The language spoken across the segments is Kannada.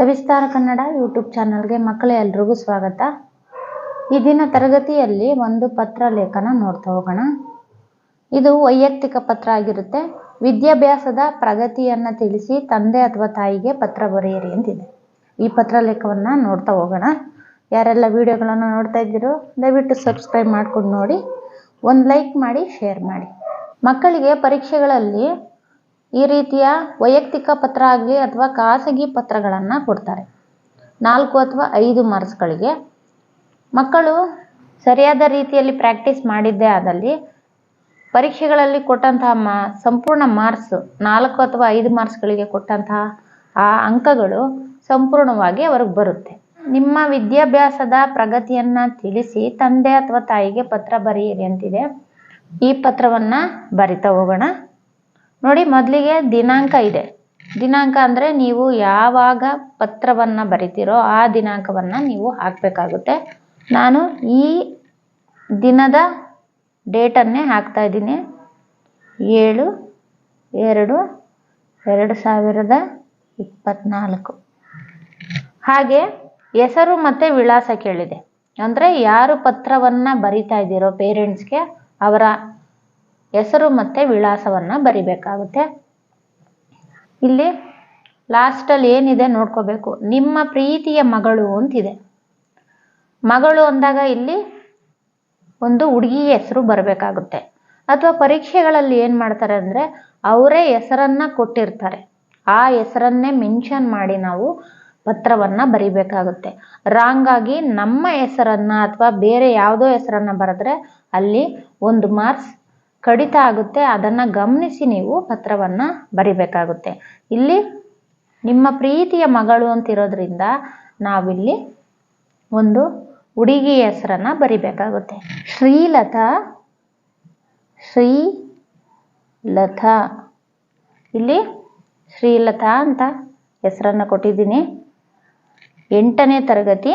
ಸವಿಸ್ತಾರ ಕನ್ನಡ ಯೂಟ್ಯೂಬ್ ಚಾನಲ್ಗೆ ಮಕ್ಕಳ ಎಲ್ರಿಗೂ ಸ್ವಾಗತ. ಈ ದಿನ ತರಗತಿಯಲ್ಲಿ ಒಂದು ಪತ್ರ ಲೇಖನ ನೋಡ್ತಾ ಹೋಗೋಣ. ಇದು ವೈಯಕ್ತಿಕ ಪತ್ರ ಆಗಿರುತ್ತೆ. ವಿದ್ಯಾಭ್ಯಾಸದ ಪ್ರಗತಿಯನ್ನು ತಿಳಿಸಿ ತಂದೆ ಅಥವಾ ತಾಯಿಗೆ ಪತ್ರ ಬರೆಯಿರಿ ಅಂತಿದೆ. ಈ ಪತ್ರ ಲೇಖವನ್ನು ನೋಡ್ತಾ ಹೋಗೋಣ. ಯಾರೆಲ್ಲ ವಿಡಿಯೋಗಳನ್ನು ನೋಡ್ತಾ ಇದ್ದೀರೋ ದಯವಿಟ್ಟು ಸಬ್ಸ್ಕ್ರೈಬ್ ಮಾಡ್ಕೊಂಡು ನೋಡಿ. ಒಂದು ಲೈಕ್ ಮಾಡಿ, ಶೇರ್ ಮಾಡಿ. ಮಕ್ಕಳಿಗೆ ಪರೀಕ್ಷೆಗಳಲ್ಲಿ ಈ ರೀತಿಯ ವೈಯಕ್ತಿಕ ಪತ್ರ ಆಗಲಿ ಅಥವಾ ಖಾಸಗಿ ಪತ್ರಗಳನ್ನು ಕೊಡ್ತಾರೆ. ನಾಲ್ಕು ಅಥವಾ ಐದು ಮಾರ್ಕ್ಸ್ಗಳಿಗೆ. ಮಕ್ಕಳು ಸರಿಯಾದ ರೀತಿಯಲ್ಲಿ ಪ್ರಾಕ್ಟೀಸ್ ಮಾಡಿದ್ದೇ ಆದಲ್ಲಿ ಪರೀಕ್ಷೆಗಳಲ್ಲಿ ಕೊಟ್ಟಂತಹ ಮಾ, ಸಂಪೂರ್ಣ ಮಾರ್ಕ್ಸ್, ನಾಲ್ಕು ಅಥವಾ ಐದು ಮಾರ್ಕ್ಸ್ಗಳಿಗೆ ಕೊಟ್ಟಂತಹ ಆ ಅಂಕಗಳು ಸಂಪೂರ್ಣವಾಗಿ ಅವ್ರಿಗೆ ಬರುತ್ತೆ. ನಿಮ್ಮ ವಿದ್ಯಾಭ್ಯಾಸದ ಪ್ರಗತಿಯನ್ನು ತಿಳಿಸಿ ತಂದೆ ಅಥವಾ ತಾಯಿಗೆ ಪತ್ರ ಬರೆಯಿರಿ ಅಂತಿದೆ. ಈ ಪತ್ರವನ್ನು ಬರಿತಾ ಹೋಗೋಣ. ನೋಡಿ, ಮೊದಲಿಗೆ ದಿನಾಂಕ ಇದೆ. ದಿನಾಂಕ ಅಂದರೆ ನೀವು ಯಾವಾಗ ಪತ್ರವನ್ನು ಬರಿತೀರೋ ಆ ದಿನಾಂಕವನ್ನು ನೀವು ಹಾಕಬೇಕಾಗುತ್ತೆ. ನಾನು ಈ ದಿನದ ಡೇಟನ್ನೇ ಹಾಕ್ತಾ ಇದ್ದೀನಿ. ಏಳು, ಎರಡು ಎರಡು ಸಾವಿರದ ಇಪ್ಪತ್ತ್ನಾಲ್ಕು ಹಾಗೆ ಹೆಸರು ಮತ್ತು ವಿಳಾಸ ಕೇಳಿದೆ. ಅಂದರೆ ಯಾರು ಪತ್ರವನ್ನು ಬರಿತಾ ಇದ್ದೀರೋ ಪೇರೆಂಟ್ಸ್ಗೆ ಅವರ ಹೆಸರು ಮತ್ತು ವಿಳಾಸವನ್ನು ಬರಿಬೇಕಾಗುತ್ತೆ. ಇಲ್ಲಿ ಲಾಸ್ಟಲ್ಲಿ ಏನಿದೆ ನೋಡ್ಕೋಬೇಕು. ನಿಮ್ಮ ಪ್ರೀತಿಯ ಮಗಳು ಅಂತಿದೆ. ಮಗಳು ಅಂದಾಗ ಇಲ್ಲಿ ಒಂದು ಹುಡುಗಿ ಹೆಸರು ಬರಬೇಕಾಗುತ್ತೆ. ಅಥವಾ ಪರೀಕ್ಷೆಗಳಲ್ಲಿ ಏನು ಮಾಡ್ತಾರೆ ಅಂದರೆ ಅವರೇ ಹೆಸರನ್ನು ಕೊಟ್ಟಿರ್ತಾರೆ. ಆ ಹೆಸರನ್ನೇ ಮೆನ್ಷನ್ ಮಾಡಿ ನಾವು ಪತ್ರವನ್ನು ಬರಿಬೇಕಾಗುತ್ತೆ. ರಾಂಗ್ ಆಗಿ ನಮ್ಮ ಹೆಸರನ್ನು ಅಥವಾ ಬೇರೆ ಯಾವುದೋ ಹೆಸರನ್ನು ಬರೆದ್ರೆ ಅಲ್ಲಿ ಒಂದು ಮಾರ್ಕ್ಸ್ ಕಡಿತ ಆಗುತ್ತೆ. ಅದನ್ನು ಗಮನಿಸಿ ನೀವು ಪತ್ರವನ್ನು ಬರಿಬೇಕಾಗುತ್ತೆ. ಇಲ್ಲಿ ನಿಮ್ಮ ಪ್ರೀತಿಯ ಮಗಳು ಅಂತಿರೋದ್ರಿಂದ ನಾವಿಲ್ಲಿ ಒಂದು ಹುಡುಗಿ ಹೆಸರನ್ನು ಬರಿಬೇಕಾಗುತ್ತೆ. ಶ್ರೀಲತಾ ಶ್ರೀಲತಾ. ಇಲ್ಲಿ ಶ್ರೀಲತಾ ಅಂತ ಹೆಸರನ್ನು ಕೊಟ್ಟಿದ್ದೀನಿ. ಎಂಟನೇ ತರಗತಿ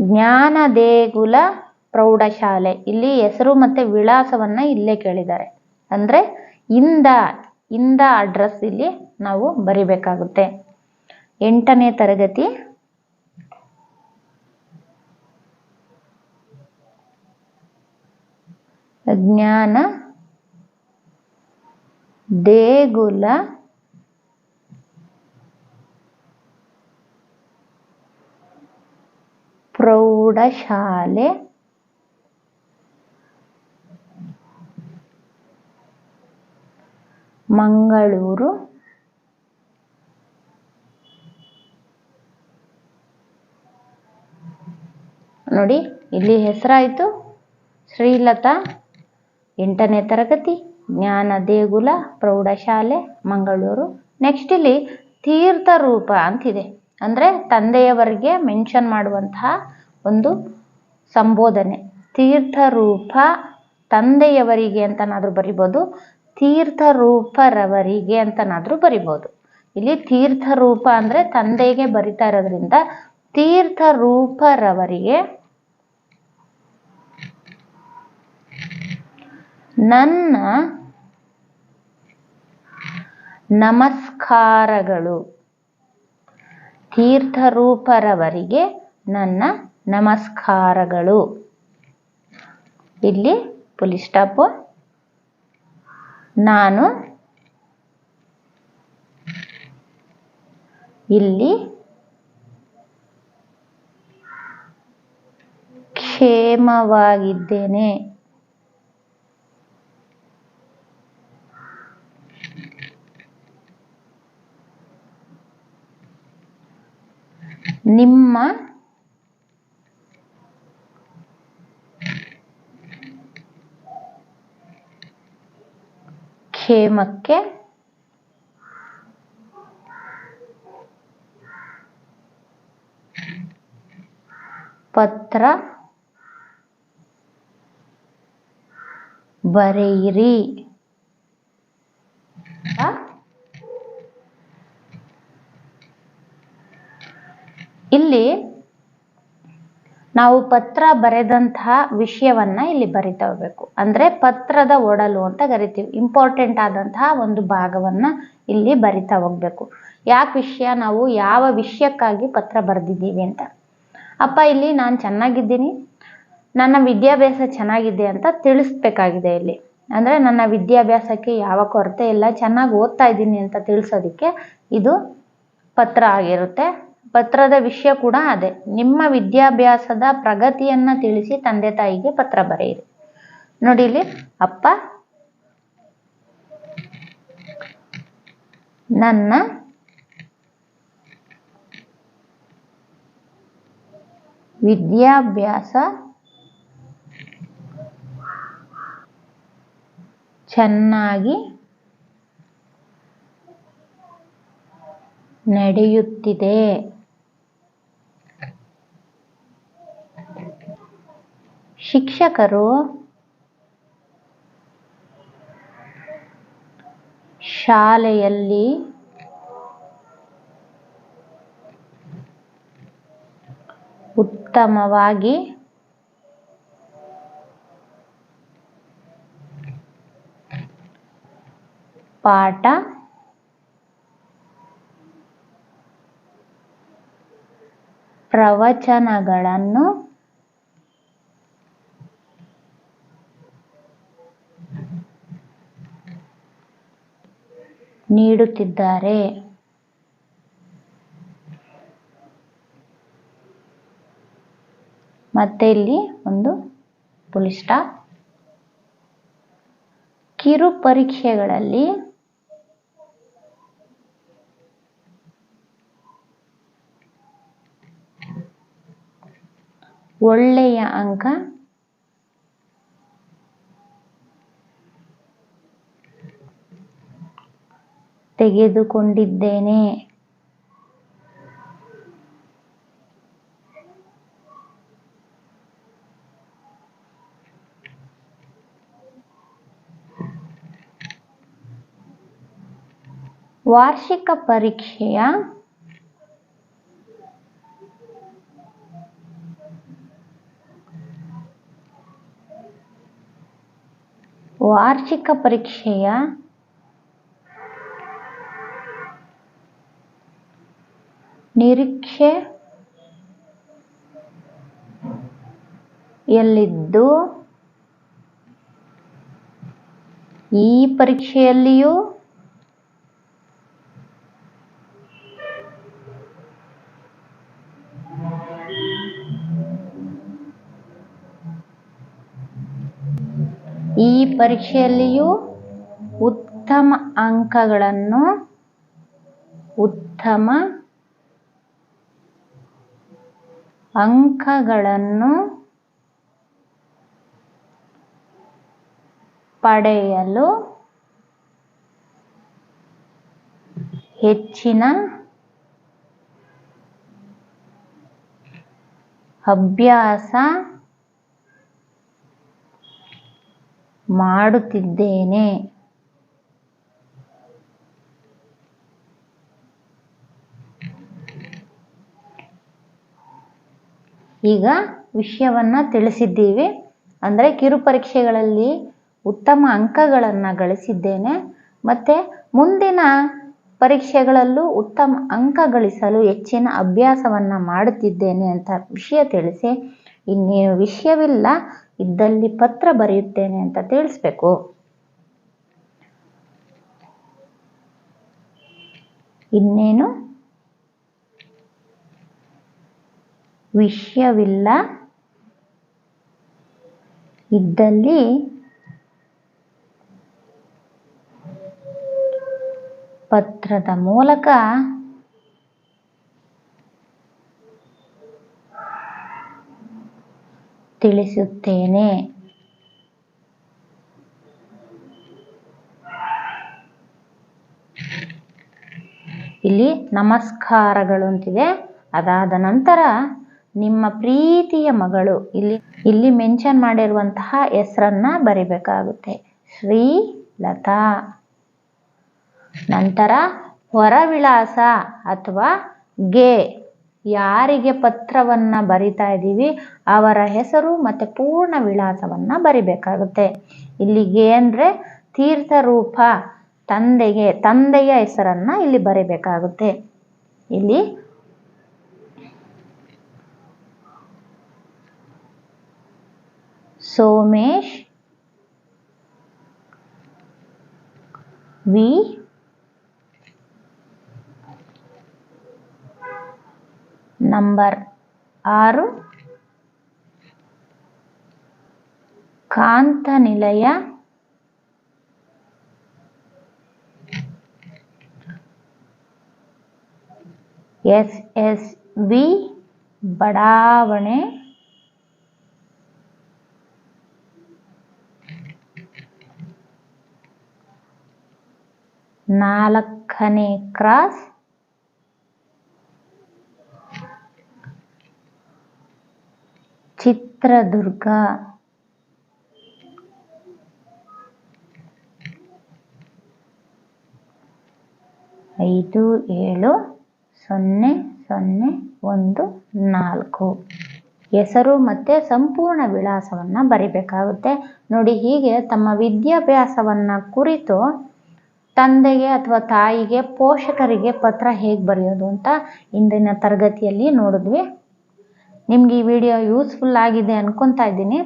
ಜ್ಞಾನ ದೇಗುಲ ಪ್ರೌಢಶಾಲೆ. ಇಲ್ಲಿ ಹೆಸರು ಮತ್ತು ವಿಳಾಸವನ್ನು ಇಲ್ಲೇ ಕೇಳಿದ್ದಾರೆ. ಅಂದರೆ ಇಂದ ಇಂದ ಅಡ್ರೆಸ್ ಇಲ್ಲಿ ನಾವು ಬರಿಬೇಕಾಗುತ್ತೆ. ಎಂಟನೇ ತರಗತಿ. ಜ್ಞಾನ ದೇಗುಲ ಪ್ರೌಢಶಾಲೆ ಮಂಗಳೂರು. ನೋಡಿ, ಇಲ್ಲಿ ಹೆಸರಾಯಿತು ಶ್ರೀಲತಾ ಎಂಟನೇ ತರಗತಿ ಜ್ಞಾನ ದೇಗುಲ ಪ್ರೌಢಶಾಲೆ, ಮಂಗಳೂರು. ನೆಕ್ಸ್ಟ್ ಇಲ್ಲಿ ತೀರ್ಥರೂಪ ಅಂತಿದೆ. ಅಂದರೆ ತಂದೆಯವರಿಗೆ ಮೆನ್ಷನ್ ಮಾಡುವಂತಹ ಒಂದು ಸಂಬೋಧನೆ. ತೀರ್ಥರೂಪ ತಂದೆಯವರಿಗೆ ಅಂತನಾದರೂ ಬರಿಬೋದು, ತೀರ್ಥರೂಪರವರಿಗೆ ಅಂತನಾದರೂ ಬರಿಬೋದು. ಇಲ್ಲಿ ತೀರ್ಥರೂಪ ಅಂದರೆ ತಂದೆಗೆ ಬರಿತಾ ಇರೋದ್ರಿಂದ ತೀರ್ಥರೂಪರವರಿಗೆ ನನ್ನ ನಮಸ್ಕಾರಗಳು. ತೀರ್ಥರೂಪರವರಿಗೆ ನನ್ನ ನಮಸ್ಕಾರಗಳು. ಇಲ್ಲಿ ಪುಲಿ ಸ್ಟಾಪು ನಾನು ಇಲ್ಲಿ ಕ್ಷೇಮವಾಗಿದ್ದೇನೆ. ನಿಮ್ಮ ಕ್ಷೇಮಕ್ಕೆ? ಪತ್ರ ಬರೆಯಿರಿ. ಇಲ್ಲಿ ನಾವು ಪತ್ರ ಬರೆದಂತಹ ವಿಷಯವನ್ನ ಇಲ್ಲಿ ಬರಿತಾ ಹೋಗ್ಬೇಕು ಅಂದ್ರೆ ಪತ್ರದ ಒಡಲು ಅಂತ ಕರಿತೀವಿ. ಇಂಪಾರ್ಟೆಂಟ್ ಆದಂತಹ ಒಂದು ಭಾಗವನ್ನ ಇಲ್ಲಿ ಬರಿತಾ ಹೋಗ್ಬೇಕು. ಯಾಕೆ ವಿಷಯ? ನಾವು ಯಾವ ವಿಷಯಕ್ಕಾಗಿ ಪತ್ರ ಬರೆದಿದ್ದೀವಿ ಅಂತ. ಅಪ್ಪ, ಇಲ್ಲಿ ನಾನು ಚೆನ್ನಾಗಿದ್ದೀನಿ. ನನ್ನ ವಿದ್ಯಾಭ್ಯಾಸ ಚೆನ್ನಾಗಿದೆ ಅಂತ ತಿಳಿಸ್ಬೇಕಾಗಿದೆ ಇಲ್ಲಿ. ಅಂದರೆ ನನ್ನ ವಿದ್ಯಾಭ್ಯಾಸಕ್ಕೆ ಯಾವ ಕೊರತೆ ಇಲ್ಲ. ಚೆನ್ನಾಗಿ ಓದ್ತಾ ಇದ್ದೀನಿ ಅಂತ ತಿಳಿಸೋದಕ್ಕೆ ಇದು ಪತ್ರ ಆಗಿರುತ್ತೆ. ಪತ್ರದ ವಿಷಯ ಕೂಡ ಅದೇ. ನಿಮ್ಮ ವಿದ್ಯಾಭ್ಯಾಸದ ಪ್ರಗತಿಯನ್ನ ತಿಳಿಸಿ ತಂದೆ ತಾಯಿಗೆ ಪತ್ರ ಬರೆಯಿರಿ. ನೋಡಿ ಇಲ್ಲಿ, ಅಪ್ಪ, ನನ್ನ ವಿದ್ಯಾಭ್ಯಾಸ ಚೆನ್ನಾಗಿ ನಡೆಯುತ್ತಿದೆ. ಶಿಕ್ಷಕರು ಶಾಲೆಯಲ್ಲಿ ಉತ್ತಮವಾಗಿ ಪಾಠ ಪ್ರವಚನಗಳನ್ನು ನೀಡುತ್ತಿದ್ದಾರೆ. ಮತ್ತೆ ಇಲ್ಲಿ ಒಂದು ಪುಲಿ ಕಿರು ಪರೀಕ್ಷೆಗಳಲ್ಲಿ ಒಳ್ಳೆಯ ಅಂಕ ತೆಗೆದುಕೊಂಡಿದ್ದೇನೆ. ವಾರ್ಷಿಕ ಪರೀಕ್ಷೆಯ ವಾರ್ಷಿಕ ಪರೀಕ್ಷೆಯ ನಿರೀಕ್ಷೆ ಯಲ್ಲಿದ್ದು ಈ ಪರೀಕ್ಷೆಯಲ್ಲಿಯೂ ಈ ಪರೀಕ್ಷೆಯಲ್ಲಿಯೂ ಉತ್ತಮ ಅಂಕಗಳನ್ನು ಉತ್ತಮ ಅಂಕಗಳನ್ನು ಪಡೆಯಲು ಹೆಚ್ಚಿನ ಅಭ್ಯಾಸ ಮಾಡುತ್ತಿದ್ದೇನೆ. ಈಗ ವಿಷಯವನ್ನ ತಿಳಿಸಿದ್ದೀವಿ. ಅಂದರೆ ಕಿರು ಪರೀಕ್ಷೆಗಳಲ್ಲಿ ಉತ್ತಮ ಅಂಕಗಳನ್ನು ಗಳಿಸಿದ್ದೇನೆ. ಮತ್ತು ಮುಂದಿನ ಪರೀಕ್ಷೆಗಳಲ್ಲೂ ಉತ್ತಮ ಅಂಕ ಗಳಿಸಲು ಹೆಚ್ಚಿನ ಅಭ್ಯಾಸವನ್ನು ಮಾಡುತ್ತಿದ್ದೇನೆ ಅಂತ ವಿಷಯ ತಿಳಿಸಿ, ಇನ್ನೇನು ವಿಷಯವಿಲ್ಲ, ಇದ್ದಲ್ಲಿ ಪತ್ರ ಬರೆಯುತ್ತೇನೆ ಅಂತ ತಿಳಿಸ್ಬೇಕು. ಇನ್ನೇನು? ವಿಷಯವಿಲ್ಲ. ಇದ್ದಲ್ಲಿ ಪತ್ರದ ಮೂಲಕ ತಿಳಿಸುತ್ತೇನೆ. ಇಲ್ಲಿ ನಮಸ್ಕಾರಗಳು ಅಂತಿದೆ ಅದಾದ ನಂತರ ನಿಮ್ಮ ಪ್ರೀತಿಯ ಮಗಳು, ಇಲ್ಲಿ ಇಲ್ಲಿ ಮೆನ್ಷನ್ ಮಾಡಿರುವಂತಹ ಹೆಸರನ್ನ ಬರಿಬೇಕಾಗುತ್ತೆ. ಶ್ರೀ ಲತಾ. ನಂತರ ಹೊರವಿಳಾಸ ಅಥವಾ ಗೆ. ಯಾರಿಗೆ ಪತ್ರವನ್ನ ಬರಿತಾ ಇದ್ದೀವಿ, ಅವರ ಹೆಸರು ಮತ್ತೆ ಪೂರ್ಣ ವಿಳಾಸವನ್ನ ಬರಿಬೇಕಾಗುತ್ತೆ. ಇಲ್ಲಿ ಗೆ ಅಂದ್ರೆ ತೀರ್ಥರೂಪ, ತಂದೆಗೆ, ತಂದೆಯ ಹೆಸರನ್ನ ಇಲ್ಲಿ ಬರಿಬೇಕಾಗುತ್ತೆ. ಇಲ್ಲಿ ಸೋಮೇಶ್ ವಿ ನಂಬರ್ ಆರು ಕಾಂತನಿಲಯ ಎಸ್ ಎಸ್ ವಿ ಬಡಾವಣೆ ನಾಲ್ಕನೇ ಕ್ರಾಸ್. ಚಿತ್ರದುರ್ಗ. ಐದು, ಏಳು, ಸೊನ್ನೆ ಸೊನ್ನೆ, ಒಂದು, ನಾಲ್ಕು. ಹೆಸರು ಮತ್ತು ಸಂಪೂರ್ಣ ವಿಳಾಸವನ್ನು ಬರಿಬೇಕಾಗುತ್ತೆ. ನೋಡಿ ಹೀಗೆ ತಮ್ಮ ವಿದ್ಯಾಭ್ಯಾಸವನ್ನು ಕುರಿತು ತಂದೆಗೆ ಅಥವಾ ತಾಯಿಗೆ ಪೋಷಕರಿಗೆ ಪತ್ರ ಹೇಗೆ ಬರೆಯೋದು ಅಂತ ಇಂದಿನ ತರಗತಿಯಲ್ಲಿ ನೋಡಿದ್ವಿ. ನಿಮ್ಗೆ ಈ ವಿಡಿಯೋ ಯೂಸ್ಫುಲ್ ಆಗಿದೆ ಅನ್ಕೊತಾ ಇದ್ದೀನಿ.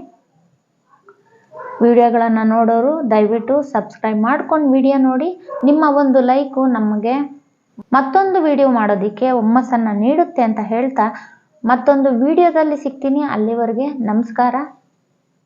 ವಿಡಿಯೋಗಳನ್ನು ನೋಡೋರು ದಯವಿಟ್ಟು ಸಬ್ಸ್ಕ್ರೈಬ್ ಮಾಡ್ಕೊಂಡು ವಿಡಿಯೋ ನೋಡಿ. ನಿಮ್ಮ ಒಂದು ಲೈಕು ನಮಗೆ ಮತ್ತೊಂದು ವಿಡಿಯೋ ಮಾಡೋದಕ್ಕೆ ಹುಮ್ಮಸ್ಸನ್ನು ನೀಡುತ್ತೆ ಅಂತ ಹೇಳ್ತಾ ಮತ್ತೊಂದು ವಿಡಿಯೋದಲ್ಲಿ ಸಿಗ್ತೀನಿ. ಅಲ್ಲಿವರೆಗೆ ನಮಸ್ಕಾರ.